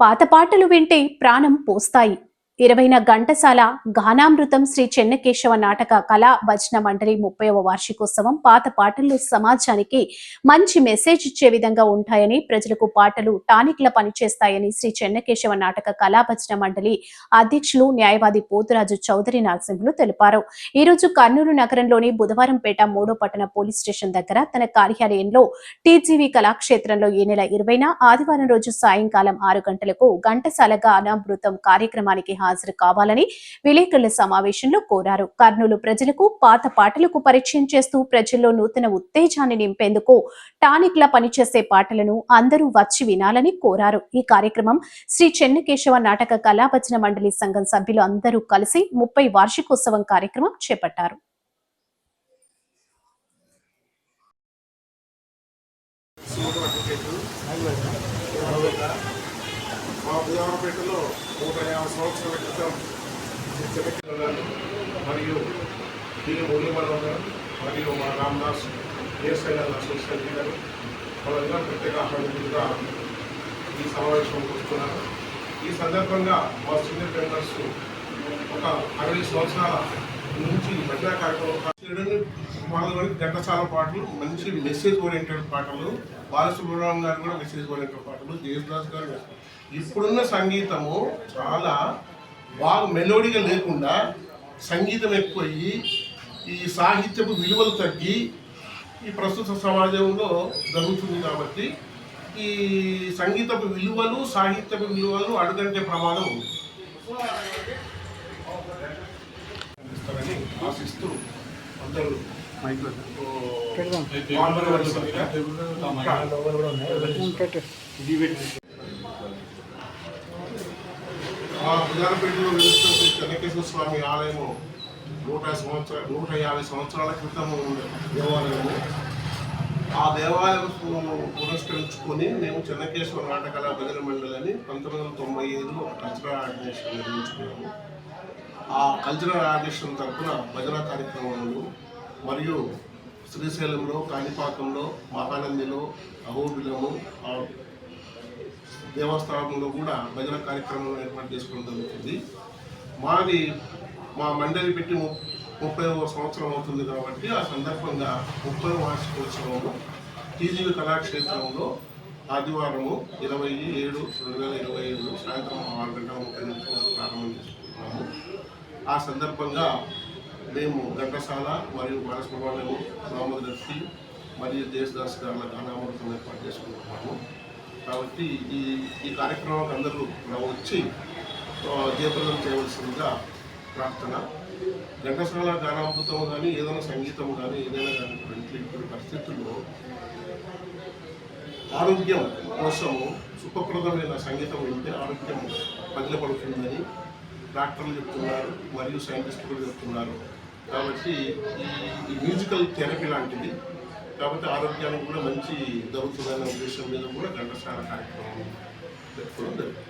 పాత పాటలు వింటే ప్రాణం పోస్తాయి. ఇరవైన ఘంటసాల గానామృతం శ్రీ చెన్నకేశవ నాటక కళా భజన మండలి ముప్పైవ వార్షికోత్సవం పాత పాటలు సమాజానికి మంచి మెసేజ్ ఇచ్చే విధంగా ఉంటాయని ప్రజలకు పాటలు టానిక్ల పనిచేస్తాయని శ్రీ చెన్నకేశవ నాటక కళా భజన మండలి అధ్యక్షులు న్యాయవాది పోతురాజు చౌదరి నరసింహులు తెలిపారు. ఈ రోజు కర్నూలు నగరంలోని బుధవారంపేట మూడో పట్టణ పోలీస్ స్టేషన్ దగ్గర తన కార్యాలయంలో టీజీవీ కళాక్షేత్రంలో ఈ నెల ఇరవైన ఆదివారం రోజు సాయంకాలం ఆరు గంటలకు ఘంటసాల గానామృతం కార్యక్రమానికి హాజరు కావాలని విలేకరుల సమావేశంలో కోరారు. కర్నూలు ప్రజలకు పాత పాటలకు పరిచయం చేస్తూ ప్రజల్లో నూతన ఉత్తేజాన్ని నింపేందుకు టానిక్లా పనిచేసే పాటలను అందరూ వచ్చి వినాలని కోరారు. ఈ కార్యక్రమం శ్రీ చెన్నకేశవ నాటక కళాభజన మండలి సంఘం సభ్యులు అందరూ కలిసి ముప్పై వార్షికోత్సవం కార్యక్రమం చేపట్టారు. మా బుధవారపేటలో నూట యాభై సంవత్సరాల క్రితం మరియు దీని మురళీమణం గారు మరియు మా రామ్దాస్ ఏఎస్ఐ అసోసియేషన్ గారు వాళ్ళందరూ ప్రత్యేక ఆహ్వానితులుగా ఈ సమావేశం కూర్చున్నారు ఈ సందర్భంగా మా సీనియర్ మెంబర్స్ ఒక అరవై సంవత్సరాల నుంచి మహిళా కార్యక్రమం వాళ్ళని ఘంటసాల పాటలు మంచి మెసేజ్ ఓరియంటెడ్ పాటలు బాలసుబ్రహ్మణ్యం గారు కూడా మెసేజ్ ఓరియంటెడ్ పాటలు దేవదాస్ గారు ఇప్పుడున్న సంగీతము చాలా బాగా మెలోడీగా లేకుండా సంగీతం ఎక్కువయ్యి ఈ సాహిత్యపు విలువలు తగ్గి ఈ ప్రస్తుత సమాజంలో జరుగుతుంది కాబట్టి ఈ సంగీతపు విలువలు సాహిత్యపు విలువలు అడుగంటే ప్రమాదం ఉంది. అందిస్తారని ఆశిస్తూ అందరూ వెలుస్తున్న శ్రీ చెన్నకేశ్వర స్వామి ఆలయము నూట సంవత్సర నూట యాభై సంవత్సరాల క్రితం దేవాలయము. ఆ దేవాలయం పురస్కరించుకొని మేము చెన్నకేశ్వర నాటకాల భజన మండలిని పంతొమ్మిది వందల తొంభై ఐదులో ఆర్గనైజేషన్ నిర్మించుకున్నాము. ఆ కల్చరల్ ఆర్గనైజేషన్ తరఫున భజన కార్యక్రమాలు మరియు శ్రీశైలంలో కాణిపాకంలో మహానందిలో అహోబిలము దేవస్థానంలో కూడా భజన కార్యక్రమం ఏర్పాటు చేసుకోవడం జరుగుతుంది. మాది మా మండలి పెట్టి ము ముప్పై సంవత్సరం అవుతుంది కాబట్టి ఆ సందర్భంగా ముప్పై వార్షికోత్సవము టీజీవీ కళాక్షేత్రంలో ఆదివారము ఇరవై ఏడు రెండు వేల ఇరవై ఏడు సాయంత్రం ఆరు గంటల ముప్పై నిమిషాలకు ప్రారంభం చేసుకుంటున్నాము ఆ సందర్భంగా మేము ఘంటసాల మరియు బాలసుబ్రహ్మణ్యము మహమ్మద్ రఫీ మరియు దేశదాస్ గారుల గానామృతం ఏర్పాటు చేసుకుంటున్నాము. కాబట్టి ఈ ఈ కార్యక్రమానికి అందరూ వచ్చి ఆ, జయప్రదం చేయవలసిందిగా ప్రార్థన. ఘంటసాల గానామృతం కానీ ఏదైనా సంగీతం కానీ ఏదైనా కానీ ఇప్పుడు పరిస్థితుల్లో ఆరోగ్యం కోసము సుఖప్రదమైన సంగీతం ఉంటే ఆరోగ్యం పగిలపడుతుందని డాక్టర్లు చెప్తున్నారు మరియు సైంటిస్టులు కూడా చెప్తున్నారు. కాబట్టి ఈ మ్యూజికల్ థెరపీ లాంటిది కాబట్టి ఆరోగ్యానికి కూడా మంచి జరుగుతుందనే ఉద్దేశం మీద కూడా ఘంటసాల కార్యక్రమం పెట్టుకోవడం జరుగుతుంది.